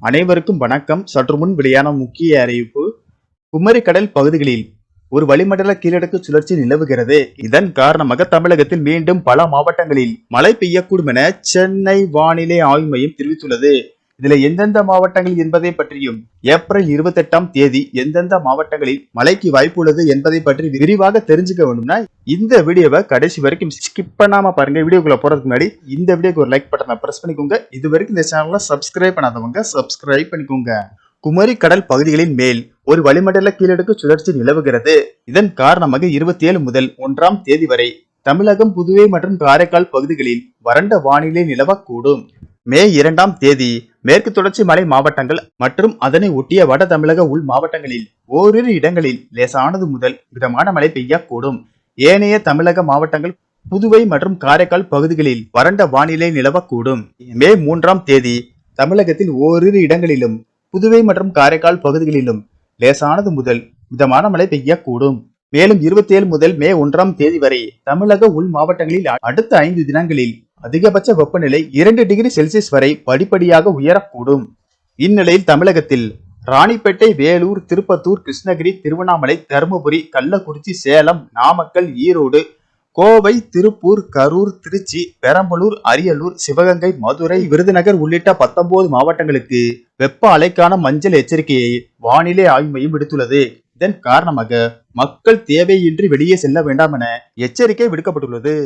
அனைவருக்கும் வணக்கம். சற்று முன் வெளியான முக்கிய அறிவிப்பு குமரிக்கடல் பகுதிகளில் ஒரு வளிமண்டல கீழடுக்கு சுழற்சி நிலவுகிறது. இதன் காரணமாக தமிழகத்தில் மீண்டும் பல மாவட்டங்களில் மழை பெய்யக்கூடும் என சென்னை வானிலை ஆய்வு மையம் தெரிவித்துள்ளது. இதுல எந்தெந்த மாவட்டங்கள் என்பதை பற்றியும் ஏப்ரல் இருபத்தி எட்டாம் தேதி எந்தெந்த மாவட்டங்களில் மழைக்கு வாய்ப்பு உள்ளது என்பதை பற்றி விரிவாக தெரிஞ்சுக்க வேண்டும்னா இந்த வீடியோவை கடைசி வரைக்கும் ஸ்கிப் பண்ணாம பாருங்க. வீடியோக்குள்ள போறதுக்கு முன்னாடி இந்த வீடியோக்கு ஒரு லைக் பட்டனை பிரஸ் பண்ணிக்கோங்க. இது வரைக்கும் இந்த சேனலை சப்ஸ்கிரைப் பண்ணாதவங்க சப்ஸ்கிரைப் பண்ணிக்கோங்க. குமரி கடல் பகுதிகளின் மேல் ஒரு வளிமண்டல கீழடுக்கு சுழற்சி நிலவுகிறது. இதன் காரணமாக இருபத்தி ஏழு முதல் ஒன்றாம் தேதி வரை தமிழகம் புதுவை மற்றும் காரைக்கால் பகுதிகளில் வறண்ட வானிலை நிலவக்கூடும். மே இரண்டாம் தேதி மேற்கு தொடர்ச்சி மலை மாவட்டங்கள் மற்றும் அதனை ஒட்டிய வட தமிழக உள் மாவட்டங்களில் ஓரிரு இடங்களில் லேசானது முதல் மிதமான மழை பெய்யக்கூடும். ஏனைய தமிழக மாவட்டங்கள் புதுவை மற்றும் காரைக்கால் பகுதிகளில் வறண்ட வானிலை நிலவக்கூடும். மே மூன்றாம் தேதி தமிழகத்தில் ஓரிரு இடங்களிலும் புதுவை மற்றும் காரைக்கால் பகுதிகளிலும் லேசானது முதல் மிதமான மழை பெய்யக்கூடும். மேலும் இருபத்தி ஏழு முதல் மே ஒன்றாம் தேதி வரை தமிழக உள் மாவட்டங்களில் அடுத்த ஐந்து தினங்களில் அதிகபட்ச வெப்பநிலை இரண்டு டிகிரி செல்சியஸ் வரை படிப்படியாக உயரக்கூடும். இந்நிலையில் தமிழகத்தில் ராணிப்பேட்டை வேலூர் திருப்பத்தூர் கிருஷ்ணகிரி திருவண்ணாமலை தருமபுரி கள்ளக்குறிச்சி சேலம் நாமக்கல் ஈரோடு கோவை திருப்பூர் கரூர் திருச்சி பெரம்பலூர் அரியலூர் சிவகங்கை மதுரை விருதுநகர் உள்ளிட்ட பத்தொன்பது மாவட்டங்களுக்கு வெப்ப அலைக்கான மஞ்சள் எச்சரிக்கையை வானிலை ஆய்வு மையம் விடுத்துள்ளது. இதன் காரணமாக மக்கள் தேவையின்றி வெளியே செல்ல வேண்டாம் என எச்சரிக்கை விடுக்கப்பட்டுள்ளது.